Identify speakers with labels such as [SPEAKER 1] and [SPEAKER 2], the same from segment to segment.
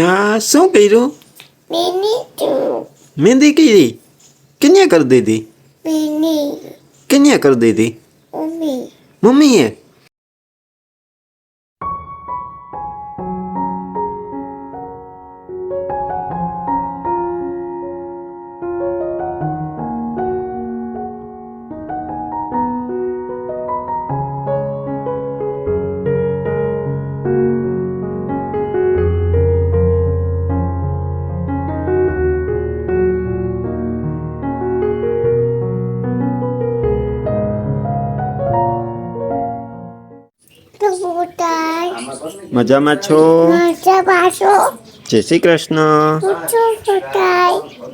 [SPEAKER 1] હા શું કર્યું? મહેંદી કરી કન્યા કરી દીધી?
[SPEAKER 2] કન્યા
[SPEAKER 1] કેને કરી દીધી. મમ્મીએ? મજામાં છો? જય શ્રી કૃષ્ણ.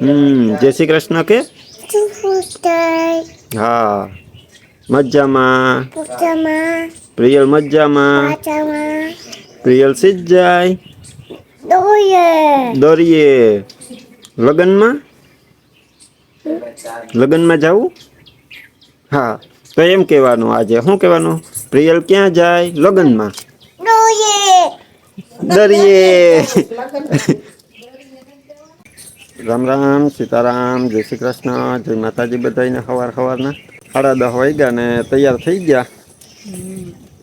[SPEAKER 1] હમ જય શ્રી કૃષ્ણ કે? હા મજામાં. પ્રિયલ મજામાં. પ્રિયલ સીજ જાય. દોરીએ. લગ્નમાં? લગ્નમાં જવું? હા તો એમ કહેવાનું આજે. શું કહેવાનું? પ્રિયલ ક્યાં જાય? લગ્નમાં. દરિયે. રામ રામ સીતારામ જય શ્રી કૃષ્ણ જય માતાજી બધાને સવાર સવારના સાડા દસ વાગ્યા ને તૈયાર થઈ ગયા.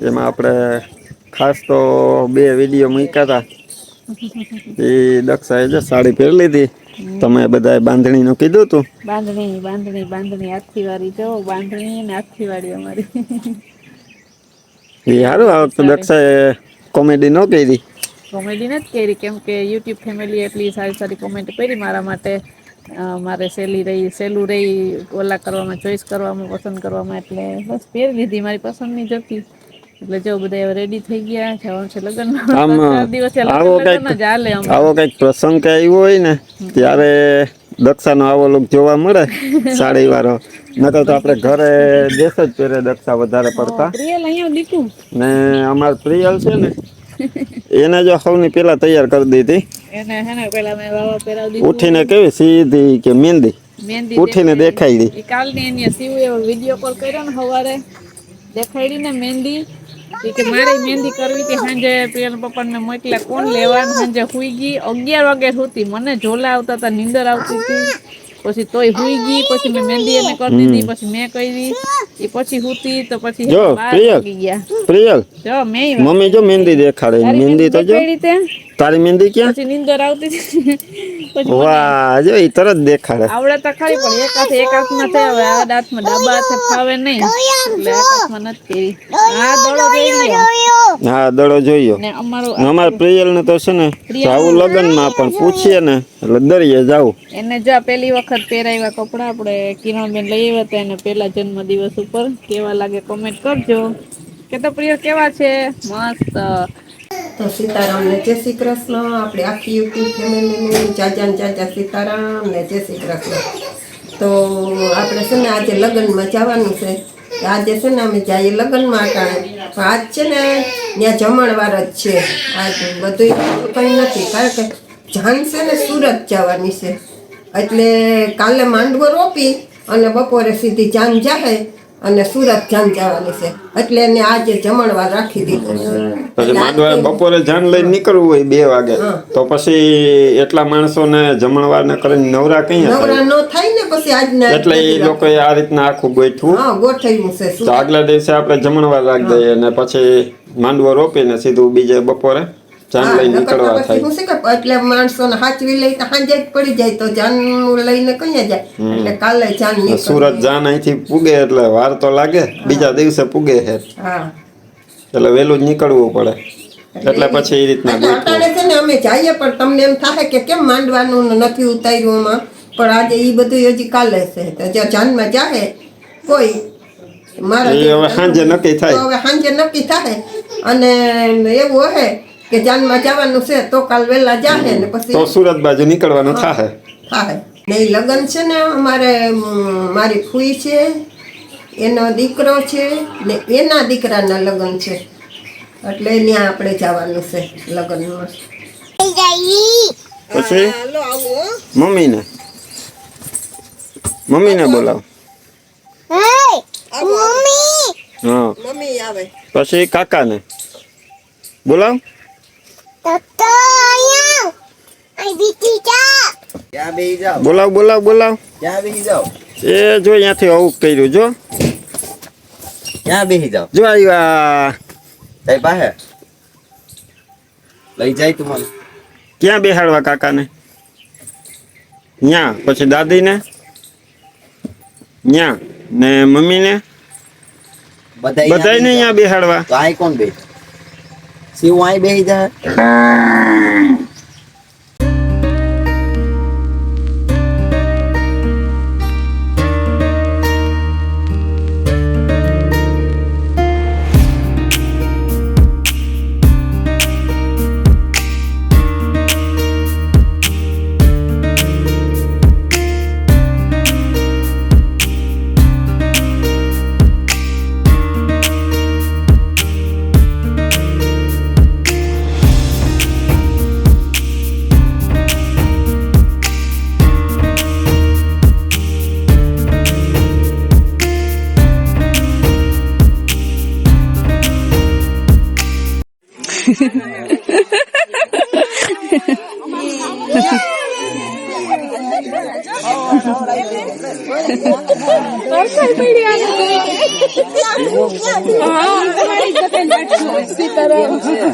[SPEAKER 1] એમાં આપણે ખાસ તો બે વીડિયો મૂક્યા હતા એ દક્ષાએ જે સાડી પહેરી લીધી. તમે બધાએ બાંધણીનું કીધું હતું
[SPEAKER 3] બાંધણી બાંધણી બાંધણી આખી વાળી જો બાંધણી ને આખી વાળી અમારી.
[SPEAKER 1] એ સારું આ વખતે દક્ષાએ કોમેડી ન કરી?
[SPEAKER 3] કોમેડી નથી કરી કેમ કે યુટ્યુબ ફેમિલી એટલી સારી સારી કોમેન્ટ કરી મારા માટે. મારે સહેલી રહી સહેલું રહી ઓલા કરવામાં ચોઈસ કરવામાં પસંદ કરવામાં એટલે બસ પહેરી લીધી મારી પસંદની જતી. એટલે જો બધા રેડી થઈ ગયા જવાનું છે
[SPEAKER 1] આવો
[SPEAKER 3] લગ્ન જ હાલે
[SPEAKER 1] આવો કંઈક પ્રસંગ કે આવ્યો હોય ને ત્યારે દક્ષાનો આવો લોક જોવા મળે સાડી વાળો. નકર તો આપણે ઘરે દેશ જ પહેરે દક્ષા વધારે પડતા. ને અમાર પ્રિયલ છે ને એને જો સૌની પેલા તૈયાર કરી દીધી.
[SPEAKER 3] એને હે ને પેલા મેં વાવા પહેરાવી દીધું.
[SPEAKER 1] ઉઠીને કેવી સીધી કે મહેંદી ઉઠીને દેખાડી
[SPEAKER 3] એ કાલની એને સીવું એવો વીડિયો કોલ કર્યો ને સવારે. દેખાડી ને મહેંદી કે મારે મહેંદી કરવી હતી. સાંજે પ્રિયલ પપ્પા ને મોકલ્યા કોણ લેવા સાંજે સુઈ ગઈ. અગિયાર વાગે સુતી મને ઝોલા આવતા હતા નીંદર આવતી હતી. પછી તોય હુઈ ગઈ પછી મેં મહેંદી એને કરી દીધી પછી મેં કરી. એ પછી હુતી તો પછી
[SPEAKER 1] જો, પ્રિયલ.
[SPEAKER 3] ગયા.
[SPEAKER 1] પ્રિયલ
[SPEAKER 3] જો મેં
[SPEAKER 1] મમ્મી જો મહેંદી દેખાડે મહેંદી તો જો.
[SPEAKER 3] કઈ તે?
[SPEAKER 1] તારી મહેંદી ક્યાં?
[SPEAKER 3] પછી નીંદર આવતી હતી.
[SPEAKER 1] વાહ જો એ તરત દેખાડે.
[SPEAKER 3] આવડે તો ખરી પણ એક હાથ એક હાથમાં થાય હવે આ હાથમાં ડાબા હાથે ફાવે નહીં. એટલે એક હાથમાં નથી કરી આ દડો જોઈ
[SPEAKER 1] હા દડો જોઈયો
[SPEAKER 3] ને અમારું
[SPEAKER 1] અમાર પ્રિયલ ને તો છે ને જાવું લગ્નમાં પણ પૂછીએ ને એટલે દરિયે જાવું
[SPEAKER 3] એને જો પેલી પહેલી વખત પહેરાવ્યા કપડા આપણે કિરણબેન લઈ આવ્યા હતા એને પહેલા જન્મ દિવસ ઉપર. કેવા લાગે કોમેન્ટ કરજો. કે તો પ્રિય કેવા છે? મસ્ત.
[SPEAKER 4] તો સીતારામ ને જય શ્રી કૃષ્ણ. આપણે આખી યુટ્યુબ ફેમિલીની જાજા ને જાજા સીતારામ ને જય શ્રી કૃષ્ણ. તો આપણે છે ને આજે લગ્નમાં જવાનું છે. આજે છે ને અમે જઈએ લગ્નમાં અટાણે પણ આજ છે ને ત્યાં જમણવાર જ છે. આજ બધું કંઈ નથી. કારણ કે જાન છે ને સુરત જવાની છે. એટલે કાલે માંડવો રોપી અને બપોરે સીધી જાન જાય અને સુરત જાન જવાની છે. એટલે એને આજે જમણવાર રાખી દીધું.
[SPEAKER 1] પછી માંડવા બપોરે જાન લઈને નીકળવું હોય બે વાગે. તો પછી એટલા માણસોને જમણવાર ને કરીને નવરા કઈ
[SPEAKER 4] નવરા નો થાય ને પછી આજના
[SPEAKER 1] એટલે એ લોકોએ આ રીતના આખું ગોઠવું.
[SPEAKER 4] હા ગોઠવ્યું છે
[SPEAKER 1] તો આગલા દિવસે આપણે જમણવાર રાખી દઈએ અને પછી માંડવો રોપીને સીધું બીજે બપોરે જાન
[SPEAKER 4] હા, તો
[SPEAKER 1] નીકળવા થાય.
[SPEAKER 4] શું કે એટલે માણસો ને હાચવી લઈ તો જ પડી જાય તો જાન લઈને કઈ જાય? એટલે કાલે જાન નીકળે.
[SPEAKER 1] સુરત જાન અહીંથી પૂગે એટલે વાર તો લાગે. બીજા દિવસે પૂગે
[SPEAKER 4] હા.
[SPEAKER 1] એટલે વહેલું જ નીકળવું પડે. એટલે પછી એ રીતના
[SPEAKER 4] અટાણે છે ને અમે જઈએ પણ તમને એમ થાય કે કેમ માંડવાનું નથી ઉતાર્યું આમાં? પણ આજે એ બધું હજી કાલે છે. તો જાનમાં જાહે કોઈ મારા
[SPEAKER 1] હવે સાંજે નક્કી થાય.
[SPEAKER 4] હવે સાંજે નક્કી થાય અને એવું હશે કે જાનમાં જવાનું છે તો કાલ વહેલા જાહે ને પછી
[SPEAKER 1] તો સુરત બાજુ નીકળવાનું થાય
[SPEAKER 4] થાય ને એ લગ્ન છે ને અમારે મારી ફૂઈ છે એનો દીકરો છે ને એના દીકરાના લગ્ન છે. એટલે ત્યાં આપણે જવાનું છે લગ્નમાં.
[SPEAKER 1] પછી? મમ્મીને. મમ્મીને બોલાવ.
[SPEAKER 2] Hey,
[SPEAKER 1] હા.
[SPEAKER 4] મમ્મી આવે.
[SPEAKER 1] પછી કાકાને. બોલાવ. બોલાવ બોલાવ બોલાવ.
[SPEAKER 5] ક્યાં બેહી જાઓ.
[SPEAKER 1] એ જો અહીંયાથી આવું કર્યું જો.
[SPEAKER 5] ક્યાં બેસી જાઓ.
[SPEAKER 1] જો આવ્યા
[SPEAKER 5] તારી પાસે? લઈ જાય તું મને.
[SPEAKER 1] ક્યાં બેહાડવા કાકાને? ન્યા પછી દાદીને? ન્યા ને મમ્મીને?
[SPEAKER 5] બધા
[SPEAKER 1] બધાયને અહીંયા બેહાડવા.
[SPEAKER 5] તો આય કોણ બે શિવ આય બેહી જાય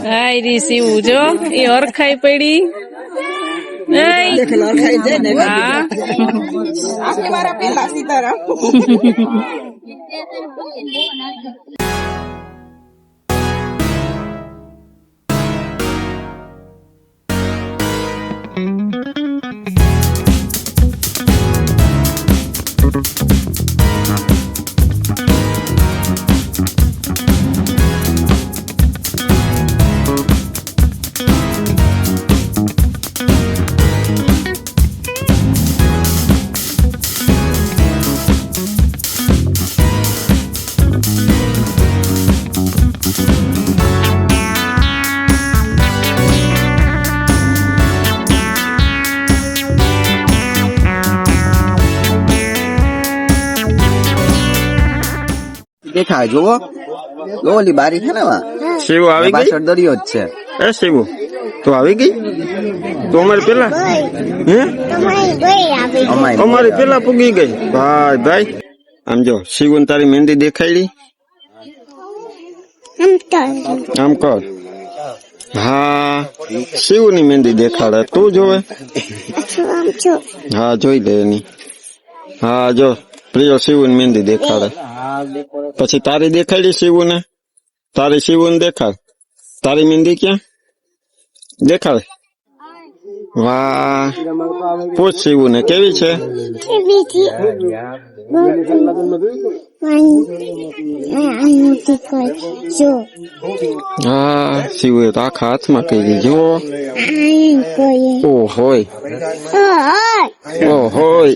[SPEAKER 3] હાય રી સીવું જો એ હરખાઈ પડી. એય. હા.
[SPEAKER 5] દેખાય જોવો જો ઓલી બારી છે ને વા
[SPEAKER 1] શિવ આવી ગઈ?
[SPEAKER 5] પાછળ દરિયો જ છે.
[SPEAKER 1] એ શિવું તો આવી ગઈ? તો અમારે પેલા? હે?
[SPEAKER 2] તમારી ગઈ આવી.
[SPEAKER 5] અમાય
[SPEAKER 1] અમારી પેલા પૂગી ગઈ. ભાઈ ભાઈ આમ જો શિવન તારી મહેંદી દેખાડી
[SPEAKER 2] આમ
[SPEAKER 1] કર. હા શિવની મહેંદી દેખાડે. તું જોવે? હા જોઈ લે એની. હા જો. પ્રિય શિવની મહેંદી દેખાડે. પછી તારી દેખાડી શિવુને? તારી શિવુને દેખાડ. તારી મહેંદી ક્યાં? દેખાડ. વાહ. પૂછ શિવુને કેવી છે? હા શિવે તો આખા હાથમાં કહી જુઓ. ઓ હોય ઓ હોય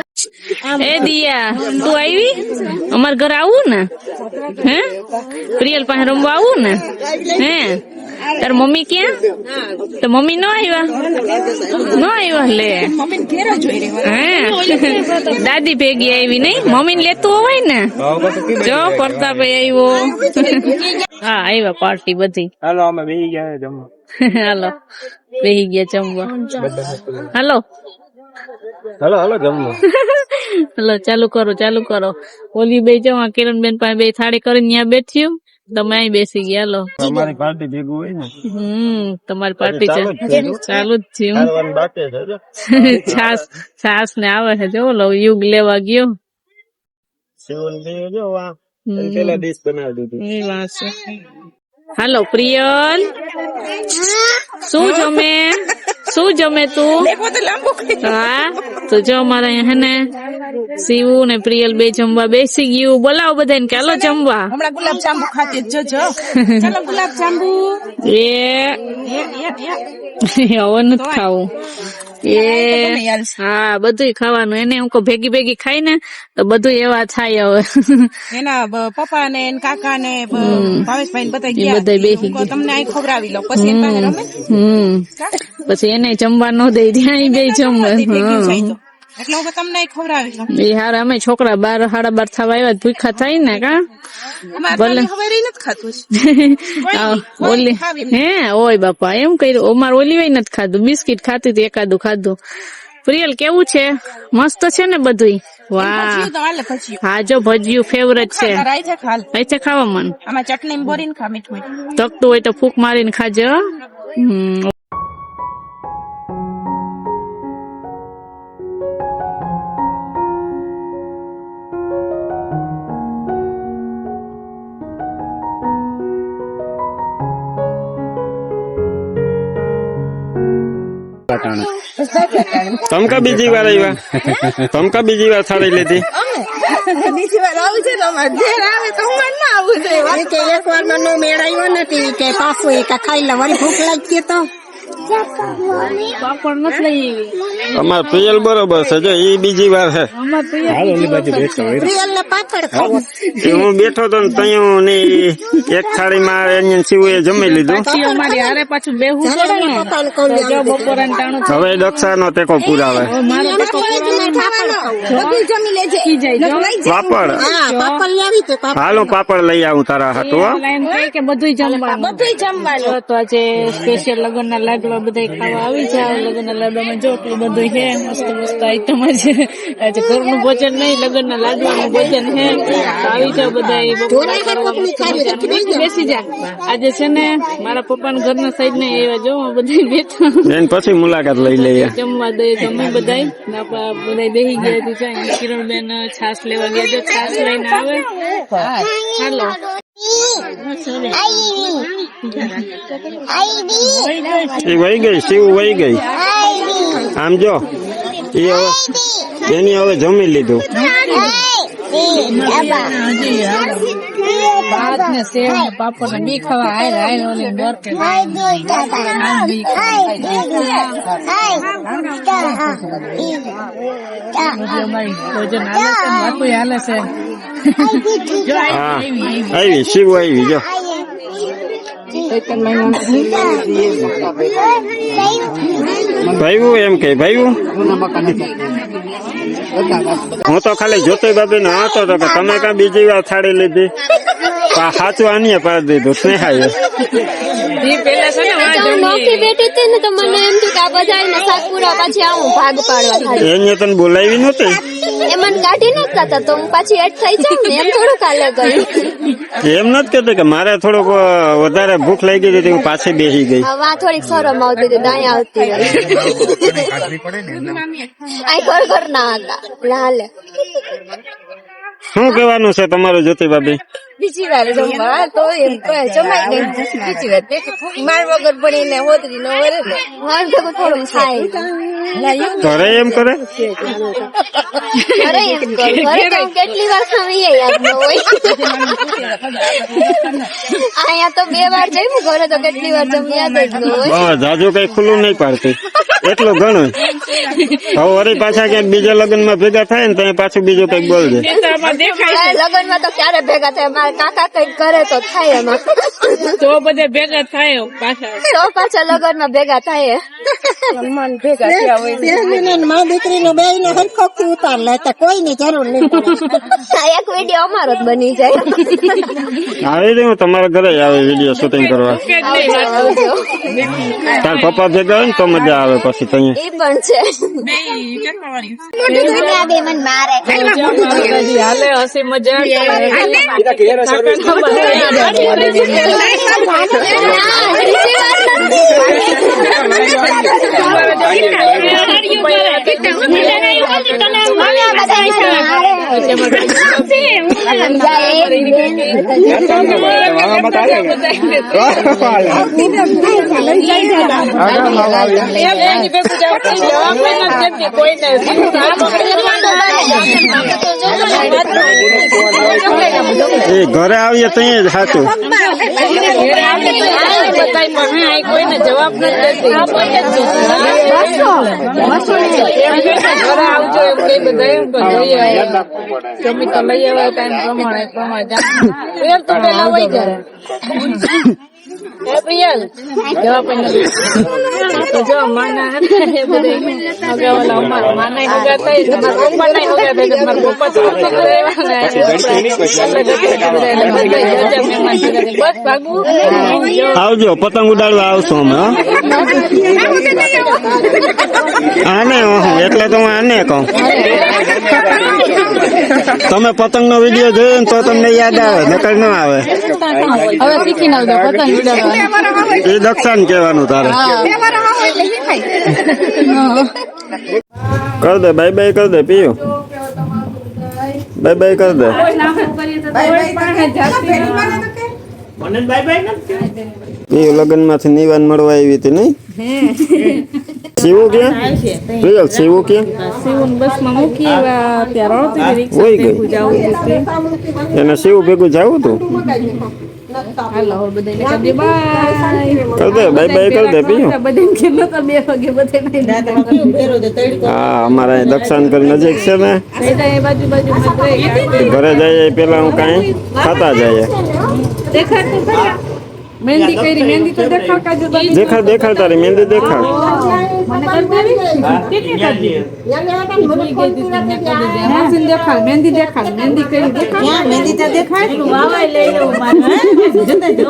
[SPEAKER 3] એ દિયા તું આવી? અમાર ઘર આવું ને? હે? પ્રિયલ પાસે રમવા આવું ને? હે? તાર મમ્મી ક્યાં? તો મમ્મી ન આવ્યા ન આવ્યા લે. હે? દાદી ભેગી આવી નહીં મમ્મી ને લેતું હોય ને? જો પ્રતાપે આવ્યો. હા આવ્યા પાર્ટી બધી.
[SPEAKER 6] હાલો અમે બેહી ગયા જમવા.
[SPEAKER 3] હાલો બેહી ગયા જમવા. હાલો.
[SPEAKER 6] હાલો હલો જમવા
[SPEAKER 3] હલો ચાલુ કરો ચાલુ કરો. ઓલી બે જવા કિરણ બેન પાસે બે થાળી કરીને ત્યાં બેઠ્યું. તમે અહીં બેસી ગયા લો
[SPEAKER 6] તમારી પાર્ટી ભેગું હોય ને.
[SPEAKER 3] હમ તમારી પાર્ટી છે. ચાલુ જ
[SPEAKER 1] છે
[SPEAKER 3] છાસ છાસ ને આવે છે જો લો યુગ લેવા ગયો. હાલો પ્રિયલ. શું જમે? શું જમે તું? હા? તો જો અમારે હે ને શિવુ ને પ્રિયલ બે જમવા બેસી ગયું. બોલાવો બધાને કે હાલો જમવા.
[SPEAKER 7] હમણાં ગુલાબ જાંબુ ખાતી જ જો ચાલો ગુલાબ જાંબુ.
[SPEAKER 3] એ હવે નથી ખાવું. એ હા બધું ખાવાનું. એને હું ભેગી ભેગી ખાઈ ને તો બધું એવા થાય હવે.
[SPEAKER 7] એના પપ્પા ને કાકા ને ભાવેશભાઈ ને બધા ગયા.
[SPEAKER 3] બેસી
[SPEAKER 7] તમને અહીં ખવડાવી લો. પછી
[SPEAKER 3] હમ. પછી એને જમવા ન દઈ ત્યાં બે જમવા
[SPEAKER 7] એટલે હું તમને ખવડાવી દઉં.
[SPEAKER 3] એ હાર અમે છોકરા બાર સાડા બાર થવા આવ્યા ભૂખા થાય ને કા?
[SPEAKER 7] અમારે
[SPEAKER 3] ભલે.
[SPEAKER 7] રહી નથી ખાતું
[SPEAKER 3] ઓલી હે ઓય બાપા એમ કર્યું. અમાર ઓલી નથી ખાધું. બિસ્કિટ ખાતી હતી એકાદું ખાધું. પ્રિયલ કેવું છે? મસ્ત છે ને બધું વાહ. હા જો ભજીયું ફેવરેટ છે. અહીંથી ખાવા મન.
[SPEAKER 7] ચટણી બોરીને ખા મીઠું.
[SPEAKER 3] તકતું હોય તો ફૂક મારીને ખાજે હો. હમ
[SPEAKER 1] તમકા બીજી વાર આવ્યા તમકા બીજી વાર થાળી લીધી.
[SPEAKER 7] બીજી વાર આવું છે આવે તો હું ના આવું જોઈએ.
[SPEAKER 4] કે એક વાર મને મેળ આવ્યો નથી. કે પાછું એક ખાઈ લે વળી ભૂખ લાગી તો.
[SPEAKER 1] અમાર પ્રિયલ બરોબર છે જો એ બીજી વાર છે.
[SPEAKER 4] પ્રિયલ ને
[SPEAKER 1] હું? બેઠો તો ને તયું ને એક થાળીમાં એની શિવુએ જમી લીધું.
[SPEAKER 3] પછી અમારી હારે પાછું બેહવું પડે ને.
[SPEAKER 1] હવે ટેકો પુરાવે. પાપડ હાલ
[SPEAKER 4] હું પાપડ
[SPEAKER 1] લઈ આવું તારા હાટુ હો.
[SPEAKER 3] કે બધું જમવાનું. બધું જમવાનું. તો આજે સ્પેશિયલ લગ્ન ના લાડવા બધા ખાવા આવી જાવ. લગ્ન ના લાડવામાં જો એટલું બધું હે મસ્ત મસ્ત આઈટમ છે આજે ઘરનું ભોજન નહીં લગ્ન ના લાડવાનું ભોજન તો આવી જાવ બધા બપોરા કરવા મસ્ત મજાનું. બેસી જા આજે છે ને મારા પપ્પાના ઘરના સાઈડ ને એવા જો બધા બેઠા.
[SPEAKER 1] પછી મુલાકાત લઈ લઈએ.
[SPEAKER 3] જમવા દઈએ જમી બધાય. ને બધા બેસી ગયા હતી જાય કિરણબેન છાસ લેવા ગયા જો છાસ લઈને આવે. હાલો.
[SPEAKER 1] એ વહી ગઈ શિવ વહી ગઈ. આમ જો એ હવે એની હવે જમી લીધું.
[SPEAKER 3] ભાત ને સેવ પાપડ ને બી ખાવા ભોજન હાલે છે હાલે છે
[SPEAKER 1] શિવ આવી જો ભાઈવું એમ કે ભાઈવું હું તો ખાલી જોતી બાબી ને હતો તો કે તમે કાં બીજી વાર થાળી લીધી. સાચું આની પાડી દીધું, સ્નેહાએ.
[SPEAKER 3] ઈ પેલા છે ને
[SPEAKER 2] હું
[SPEAKER 3] જમીએ.
[SPEAKER 2] બેઠી હતી ને તો મને એમ થયું કે આ બધા ને સાતપુરા પાછી આવું ભાગ પાડવા
[SPEAKER 1] એને તને બોલાવી નહોતી?
[SPEAKER 2] એ મને કાઢી નતા હતા તો હું પાછી એડ થઈ જાઉં ને એમ થોડું કાલે ગયું.
[SPEAKER 1] એમ નથી કહેતી કે મારે થોડુંક વધારે ભૂખ લાગી હતી હું પાછી બેસી ગઈ.
[SPEAKER 2] હવે આ થોડીક શરમ આવતી હતી દાયા આવતી આ ઘર ઘર ના હતા.
[SPEAKER 1] શું કહેવાનું છે તમારું જ્યોતિ ભાભી
[SPEAKER 4] બીજી વાર જમવા તો એમ કહે જમાઈ નહીં બીજી વાર બેઠી માર વગર પડીને હોતરી નો વરે ને.
[SPEAKER 2] મારે ભેગું થોડું થાય.
[SPEAKER 1] ઘરે એમ કરે?
[SPEAKER 2] ઘરે એમ કરે. ઘરે તો કેટલી વાર ખાવી યાદ ન હોય. અહીંયા તો બે વાર જમ્યું ઘરે તો કેટલી વાર જમ્યા જ ન હોય.
[SPEAKER 1] જાજુ કઈ ખુલ્લું નહીં પાડતી. એટલું ઘણું. હવે વળી પાછા ક્યાંક બીજા લગ્નમાં ભેગા થાય ને ત્યાં પાછું બીજું કંઈક બોલજે.
[SPEAKER 3] દેખાય
[SPEAKER 2] લગ્નમાં તો ક્યારે ભેગા થાય? કાકા કંઈક કરે તો થાય એમાં.
[SPEAKER 3] તો બધે ભેગા થાય પાછા.
[SPEAKER 2] તો પાછા ભેગા થાય
[SPEAKER 4] મન ભેગા થયા હોયમાં દીકરીનો બે નો હરખો ઉતાર લેતા કોઈની જરૂર નહીં
[SPEAKER 2] એક વીડિયો અમારો જ બની જાય.
[SPEAKER 1] આવી રહ્યું તમારા ઘરે આવે વીડિયો શૂટિંગ કરવા. તાર પપ્પા ભેગા હોય ને તો મજા આવે પછી ત્યાં
[SPEAKER 2] એ પણ છે. મને મારે.
[SPEAKER 3] હાલે હસી મજાક
[SPEAKER 2] જાય
[SPEAKER 3] એની ભેગું જાવ તો જવાબ પણ નથી દેતી કોઈને.
[SPEAKER 1] એ ઘરે આવીએ જ સાચું
[SPEAKER 3] તો એ કોઈને જવાબ નથી લઈ આવ્યા. પ્રમાણે પ્રમાણે
[SPEAKER 1] આવજો, પતંગ ઉડાડવા આવશો અમે આને એટલે તો હું આને કહું. તમે પતંગ નો વીડિયો જોયો તો તમને યાદ આવે, નકર ન આવે.
[SPEAKER 3] હવે શીખી નાખજો, પતંગ ઉડાડવાનું
[SPEAKER 1] એ દક્ષાને કહેવાનું તારે. કર દે બાય બાય કર દે પીયું. બાય બાય કર દે. પીયું લગ્નમાંથી નિવાન મળવા આવી હતી નહીં? શિવું ક્યાં રિયલ શિવું ક્યાં
[SPEAKER 3] શિવન બસમાં મૂકી ત્યાં રિક્ષા ભેગું જવું
[SPEAKER 1] એને શિવ ભેગું જવું હતું?
[SPEAKER 3] હાલો હવે બધાને બાય.
[SPEAKER 1] દે બાય બાય કર દે પીયું
[SPEAKER 3] બધાને કીધું તો બે વાગે બધાને
[SPEAKER 1] હા અમારા અહીં દક્ષાનકર નજીક છે ને.
[SPEAKER 3] બાજુ બાજુ
[SPEAKER 1] ઘરે જઈએ પેલા હું કાંઈ ખાતા જઈએ.
[SPEAKER 3] દેખાડતું ખરા? મહેંદી કરી મહેંદી તો દેખાડ કાજો
[SPEAKER 1] દેખાડ દેખાડ તારી મહેંદી દેખાડ.
[SPEAKER 3] મને દેખાડ મહેંદી દેખાડ મહેંદી કરી દેખાડ. મહેંદી તો દેખાડ? વાવાય લઈ લઉં મારે જો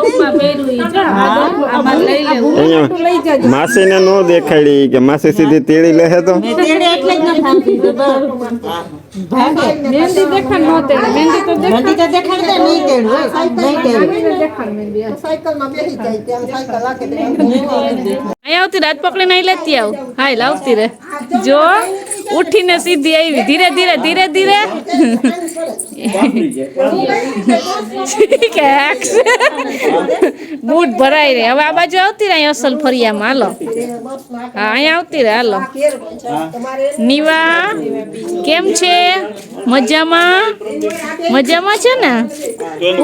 [SPEAKER 1] અહીંયા માસીને નો દેખાડી કે માસી સીધી તેડી લે તો?
[SPEAKER 3] મહેંદી દેખાડ નો તેડે મહેંદી તો મહેંદી
[SPEAKER 4] જાય ત્યાં સાયકલ
[SPEAKER 3] અહીં આવતી રાત પકડીને અહીં લેતી આવ. હાય લાવતી રે જો ઉઠીને સીધી આવી. ધીરે ધીરે ધીરે ધીરે. કેક્સ બૂટ ભરાઈ રે. હવે આ બાજુ આવતી રે અહીં અસલ ફરિયામાં. હાલો. હા અહીંયા આવતી રહે હાલો. નિવા, કેમ છે? મજામાં? મજામાં છે ને?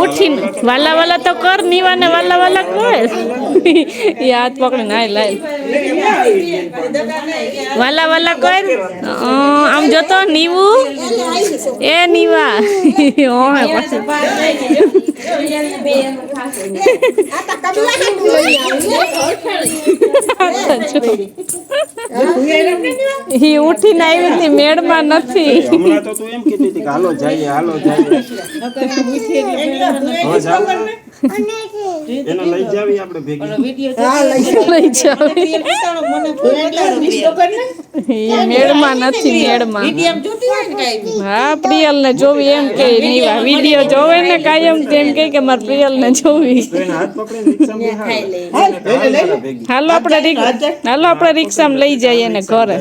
[SPEAKER 3] ઉઠીને વાલા વાલા તો કર, નીવા ને વાલા વાલા કર. એ હાથ પકડીને હાય લાય. વાલા વાલા કર. આમ જોતો, નીવું? એ નીવા. ઓહે પાછું ઈ ઉઠીને આવી હતી મેળમાં નથી
[SPEAKER 1] હમણાં તો તું એમ કીધી હતી કે હાલો જઈએ હાલો જઈએ? એને લઈ જાવી આપણે ભેગી.
[SPEAKER 3] લઈ જાવ. ઈ મેળમાં નથી મેળમાં. હા પ્રિયલ ને જોવી એમ કે નીવા. વીડિયો જોવે ને કાયમ તેમ કે કે મારે પ્રિયલ ને જોવી
[SPEAKER 1] હાલ
[SPEAKER 3] આપણે હાલો આપણે રિક્ષામાં લઈ જઈએ ને ઘરે.